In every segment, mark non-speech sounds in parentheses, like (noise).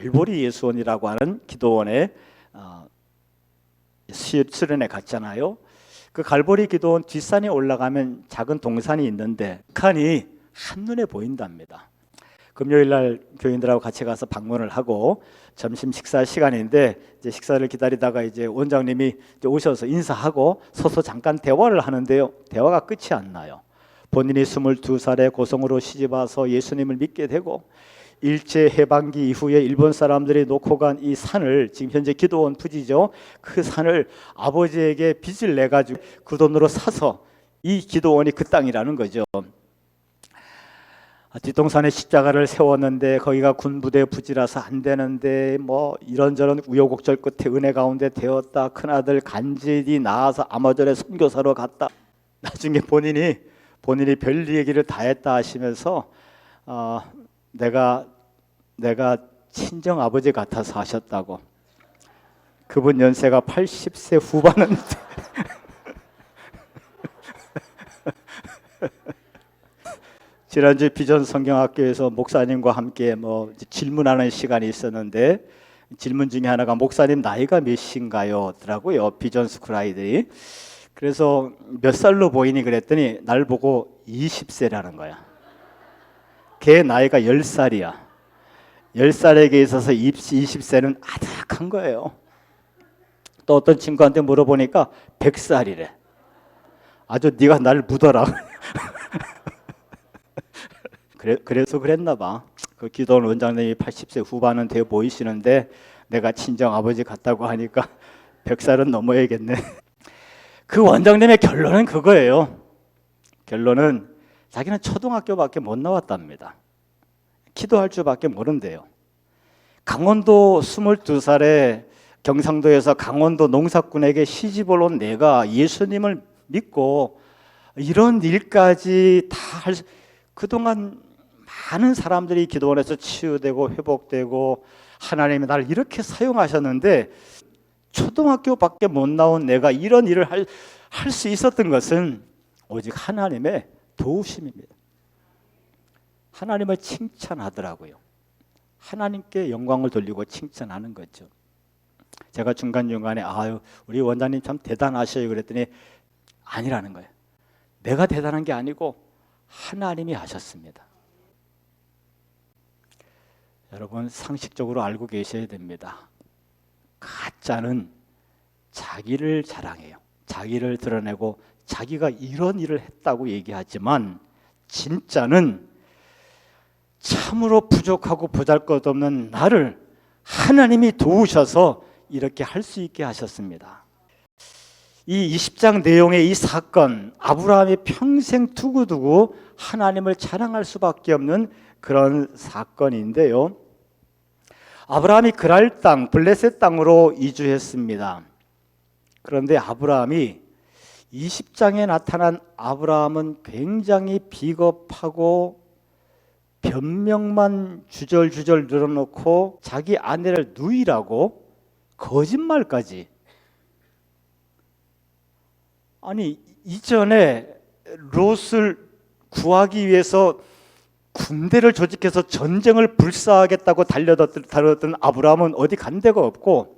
갈보리 예수원이라고 하는 기도원에 어, 수- 수련회 갔잖아요. 그 갈보리 기도원 뒷산에 올라가면 작은 동산이 있는데 북한이 한눈에 보인답니다. 금요일 날 교인들하고 같이 가서 방문을 하고 점심 식사 시간인데 이제 식사를 기다리다가 이제 원장님이 이제 오셔서 인사하고 서서 잠깐 대화를 하는데요. 대화가 끝이 안 나요. 본인이 22살에 고성으로 시집 와서 예수님을 믿게 되고 일제 해방기 이후에 일본 사람들이 놓고 간 이 산을 지금 현재 기도원 부지죠. 그 산을 아버지에게 빚을 내 가지고 그 돈으로 사서 이 기도원이 그 땅이라는 거죠. 아, 뒷동산에 십자가를 세웠는데 거기가 군부대 부지라서 안 되는데 뭐 이런저런 우여곡절 끝에 은혜 가운데 되었다 큰아들 간질이 나와서 아마존에 선교사로 갔다 나중에 본인이 본인이 별 얘기를 다 했다 하시면서 어, 내가 내가 친정 아버지 같아서 하셨다고 그분 연세가 80세 후반인데 (laughs) 지난주 비전 성경학교에서 목사님과 함께 뭐 질문하는 시간이 있었는데 질문 중에 하나가 목사님 나이가 몇인가요? 더라고요. 비전 스쿨 아이들이. 그래서 몇 살로 보이니 그랬더니 날 보고 20세라는 거야. 걔 나이가 10살이야. 10살에게 있어서 20세는 아득한 거예요. 또 어떤 친구한테 물어보니까 100살이래. 아주 네가 날 묻어라. (laughs) 그래, 그래서 그랬나 봐. 그 기도원 원장님이 80세 후반은 돼 보이시는데 내가 친정 아버지 같다고 하니까 100살은 넘어야겠네. (laughs) 그 원장님의 결론은 그거예요. 결론은 자기는 초등학교밖에 못 나왔답니다. 기도할 줄밖에 모른대요. 강원도 22살에 경상도에서 강원도 농사꾼에게 시집을 온 내가 예수님을 믿고 이런 일까지 다 할 그동안 많은 사람들이 기도원에서 치유되고 회복되고 하나님이 나를 이렇게 사용하셨는데 초등학교밖에 못 나온 내가 이런 일을 할할수 있었던 것은 오직 하나님의 도우심입니다. 하나님을 칭찬하더라고요. 하나님께 영광을 돌리고 칭찬하는 거죠. 제가 중간중간에 아유 우리 원장님 참 대단하셔요 그랬더니 아니라는 거예요. 내가 대단한 게 아니고 하나님이 하셨습니다. 여러분 상식적으로 알고 계셔야 됩니다. 가짜는 자기를 자랑해요. 자기를 드러내고 자기가 이런 일을 했다고 얘기하지만 진짜는 참으로 부족하고 보잘것없는 나를 하나님이 도우셔서 이렇게 할 수 있게 하셨습니다. 이 20장 내용의 이 사건 아브라함이 평생 두고두고 하나님을 자랑할 수밖에 없는 그런 사건인데요. 아브라함이 그랄 땅 블레셋 땅으로 이주했습니다. 그런데 아브라함이 20장에 나타난 아브라함은 굉장히 비겁하고 변명만 주절주절 늘어놓고 자기 아내를 누이라고 거짓말까지. 아니 이전에 롯을 구하기 위해서 군대를 조직해서 전쟁을 불사하겠다고 달려들었던 아브라함은 어디 간 데가 없고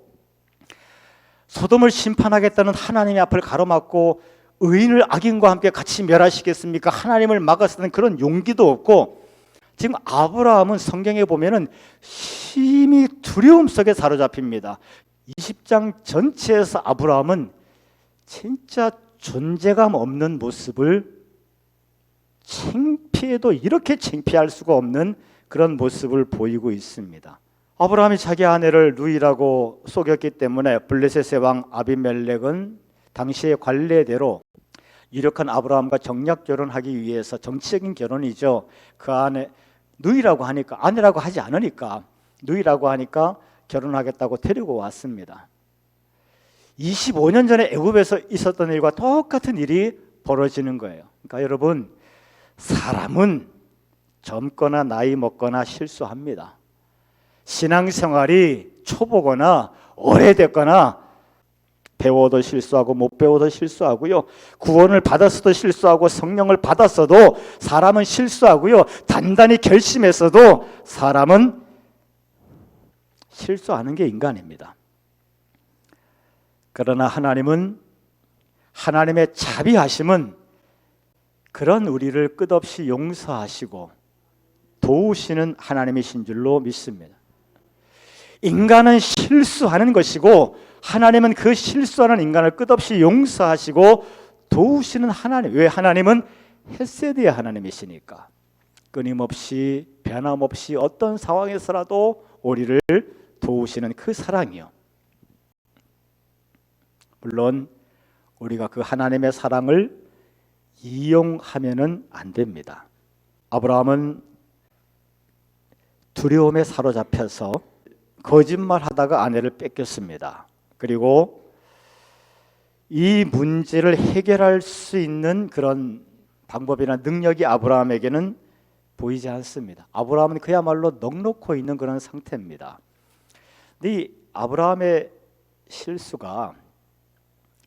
소돔을 심판하겠다는 하나님의 앞을 가로막고 의인을 악인과 함께 같이 멸하시겠습니까? 하나님을 막아서는 그런 용기도 없고 지금 아브라함은 성경에 보면은 심히 두려움 속에 사로잡힙니다. 20장 전체에서 아브라함은 진짜 존재감 없는 모습을 창피해도 이렇게 창피할 수가 없는 그런 모습을 보이고 있습니다. 아브라함이 자기 아내를 루이라고 속였기 때문에 블레셋의 왕 아비멜렉은 당시의 관례대로 유력한 아브라함과 정략 결혼하기 위해서 정치적인 결혼이죠. 그 안에 누이라고 하니까 아내라고 하지 않으니까 누이라고 하니까 결혼하겠다고 데리고 왔습니다. 25년 전에 애굽에서 있었던 일과 똑같은 일이 벌어지는 거예요. 그러니까 여러분 사람은 젊거나 나이 먹거나 실수합니다. 신앙생활이 초보거나 오래됐거나 배워도 실수하고 못 배워도 실수하고요. 구원을 받았어도 실수하고 성령을 받았어도 사람은 실수하고요. 단단히 결심했어도 사람은 실수하는 게 인간입니다. 그러나 하나님은 하나님의 자비하심은 그런 우리를 끝없이 용서하시고 도우시는 하나님이신 줄로 믿습니다. 인간은 실수하는 것이고 하나님은 그 실수하는 인간을 끝없이 용서하시고 도우시는 하나님. 왜 하나님은 헬세드의 하나님이시니까 끊임없이 변함없이 어떤 상황에서라도 우리를 도우시는 그 사랑이요. 물론 우리가 그 하나님의 사랑을 이용하면은 안 됩니다. 아브라함은 두려움에 사로잡혀서 거짓말하다가 아내를 뺏겼습니다. 그리고 이 문제를 해결할 수 있는 그런 방법이나 능력이 아브라함에게는 보이지 않습니다. 아브라함은 그야말로 넉넉고 있는 그런 상태입니다. 근데 이 아브라함의 실수가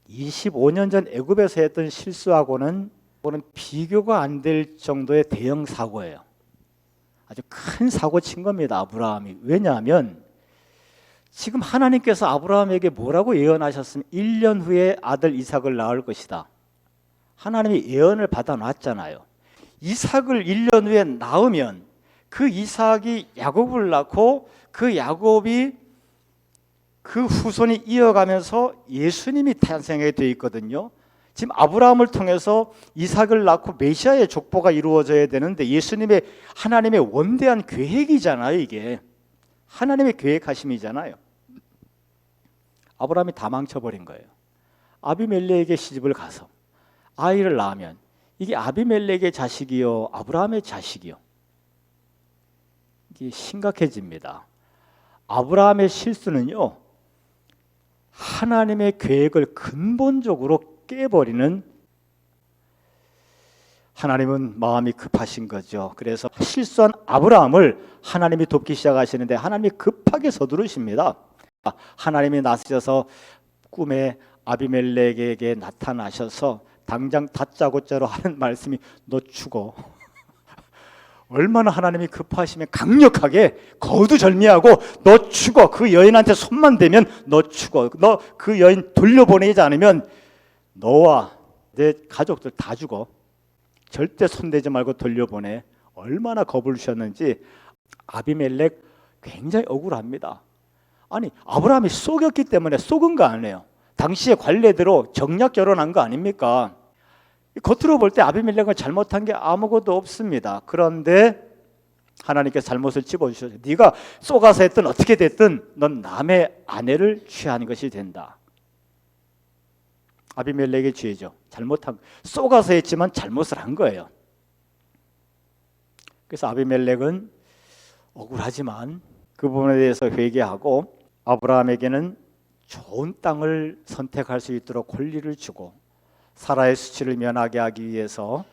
25년 전 애굽에서 했던 실수하고는 는 비교가 안 될 정도의 대형 사고예요. 아주 큰 사고 친 겁니다. 아브라함이 왜냐하면 지금 하나님께서 아브라함에게 뭐라고 예언하셨으면 1년 후에 아들 이삭을 낳을 것이다. 하나님이 예언을 받아 놨잖아요. 이삭을 1년 후에 낳으면 그 이삭이 야곱을 낳고 그 야곱이 그 후손이 이어가면서 예수님이 탄생하게 돼 있거든요. 지금 아브라함을 통해서 이삭을 낳고 메시아의 족보가 이루어져야 되는데 예수님의 하나님의 원대한 계획이잖아요, 이게. 하나님의 계획하심이잖아요. 아브라함이 다 망쳐버린 거예요. 아비멜레에게 시집을 가서 아이를 낳으면 이게 아비멜렉의 자식이요, 아브라함의 자식이요. 이게 심각해집니다. 아브라함의 실수는요, 하나님의 계획을 근본적으로 깨버리는 하나님은 마음이 급하신 거죠. 그래서 실수한 아브라함을 하나님이 돕기 시작하시는데 하나님이 급하게 서두르십니다. 하나님이 나서셔서 꿈에 아비멜렉에게 나타나셔서 당장 다짜고짜로 하는 말씀이 너 죽어. (laughs) 얼마나 하나님이 급하시면 강력하게 거두절미하고 너 죽어. 그 여인한테 손만 대면 너 죽어. 너 그 여인 돌려보내지 않으면 너와 내 가족들 다 죽어. 절대 손대지 말고 돌려보내. 얼마나 겁을 주셨는지 아비멜렉 굉장히 억울합니다. 아니 아브라함이 속였기 때문에 속은 거 아니에요. 당시의 관례대로 정략 결혼한 거 아닙니까? 겉으로 볼 때 아비멜렉은 잘못한 게 아무것도 없습니다. 그런데 하나님께서 잘못을 집어주셔서 네가 쏘가서 했든 어떻게 됐든 넌 남의 아내를 취한 것이 된다. 아비멜렉의 죄죠. 잘못한 쏘가서 했지만 잘못을 한 거예요. 그래서 아비멜렉은 억울하지만 그 부분에 대해서 회개하고 아브라함에게는 좋은 땅을 선택할 수 있도록 권리를 주고 사라의 수치를 면하게 하기 위해서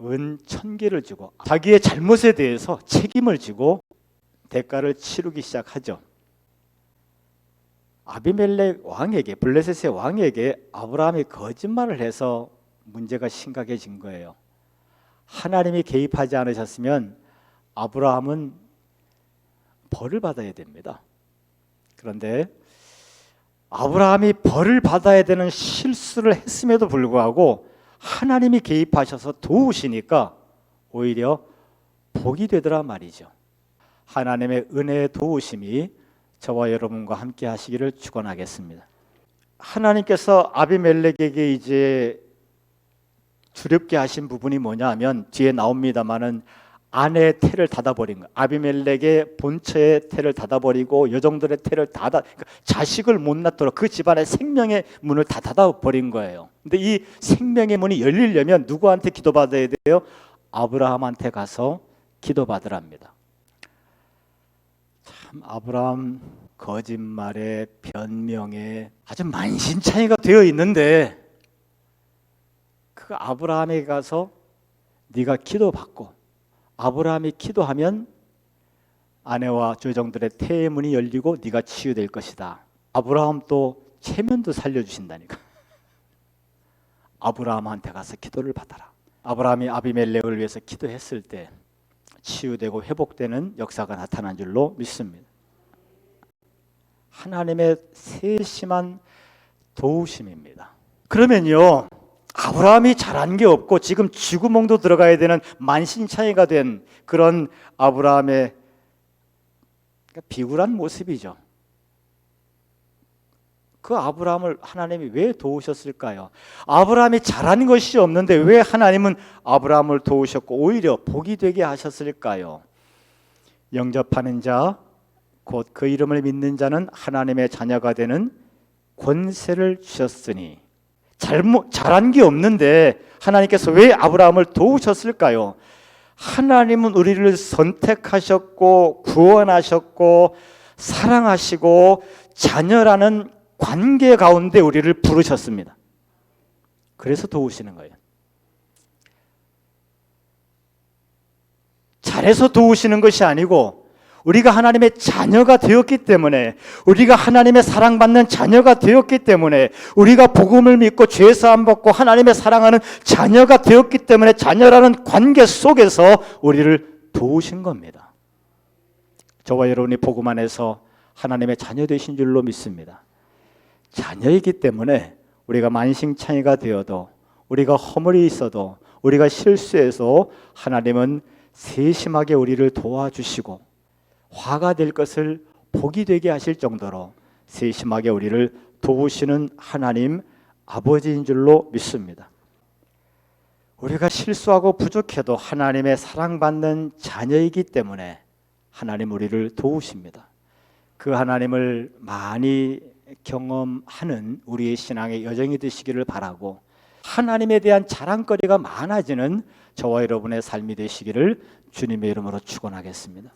은 천 개를 주고 자기의 잘못에 대해서 책임을 지고 대가를 치르기 시작하죠. 아비멜렉 왕에게 블레셋의 왕에게 아브라함이 거짓말을 해서 문제가 심각해진 거예요. 하나님이 개입하지 않으셨으면 아브라함은 벌을 받아야 됩니다. 그런데 아브라함이 벌을 받아야 되는 실수를 했음에도 불구하고 하나님이 개입하셔서 도우시니까 오히려 복이 되더라 말이죠. 하나님의 은혜의 도우심이 저와 여러분과 함께 하시기를 축원하겠습니다. 하나님께서 아비멜렉에게 이제 두렵게 하신 부분이 뭐냐면 뒤에 나옵니다만은 아내의 태를 닫아버린 거예요. 아비멜렉의 본처의 태를 닫아버리고 여종들의 태를 닫아 그러니까 자식을 못 낳도록 그 집안의 생명의 문을 다 닫아버린 거예요. 근데 이 생명의 문이 열리려면 누구한테 기도받아야 돼요? 아브라함한테 가서 기도받으랍니다. 참 아브라함 거짓말에 변명에 아주 만신창이가 되어 있는데 그 아브라함에게 가서 네가 기도받고 아브라함이 기도하면 아내와 조정들의 태의 문이 열리고 네가 치유될 것이다. 아브라함 또 체면도 살려주신다니까. (laughs) 아브라함한테 가서 기도를 받아라. 아브라함이 아비멜렉을 위해서 기도했을 때 치유되고 회복되는 역사가 나타난 줄로 믿습니다. 하나님의 세심한 도우심입니다. 그러면요. 아브라함이 잘한 게 없고 지금 쥐구멍도 들어가야 되는 만신창이가 된 그런 아브라함의 그러니까 비굴한 모습이죠. 그 아브라함을 하나님이 왜 도우셨을까요? 아브라함이 잘한 것이 없는데 왜 하나님은 아브라함을 도우셨고 오히려 복이 되게 하셨을까요? 영접하는 자, 곧 그 이름을 믿는 자는 하나님의 자녀가 되는 권세를 주셨으니 잘못 잘한 게 없는데 하나님께서 왜 아브라함을 도우셨을까요? 하나님은 우리를 선택하셨고 구원하셨고 사랑하시고 자녀라는 관계 가운데 우리를 부르셨습니다. 그래서 도우시는 거예요. 잘해서 도우시는 것이 아니고 우리가 하나님의 자녀가 되었기 때문에 우리가 하나님의 사랑받는 자녀가 되었기 때문에 우리가 복음을 믿고 죄 사함 받고 하나님의 사랑하는 자녀가 되었기 때문에 자녀라는 관계 속에서 우리를 도우신 겁니다. 저와 여러분이 복음 안에서 하나님의 자녀 되신 줄로 믿습니다. 자녀이기 때문에 우리가 만신창이가 되어도 우리가 허물이 있어도 우리가 실수해서 하나님은 세심하게 우리를 도와주시고 화가 될 것을 복이 되게 하실 정도로 세심하게 우리를 도우시는 하나님 아버지인 줄로 믿습니다. 우리가 실수하고 부족해도 하나님의 사랑받는 자녀이기 때문에 하나님 우리를 도우십니다. 그 하나님을 많이 경험하는 우리의 신앙의 여정이 되시기를 바라고 하나님에 대한 자랑거리가 많아지는 저와 여러분의 삶이 되시기를 주님의 이름으로 축원하겠습니다.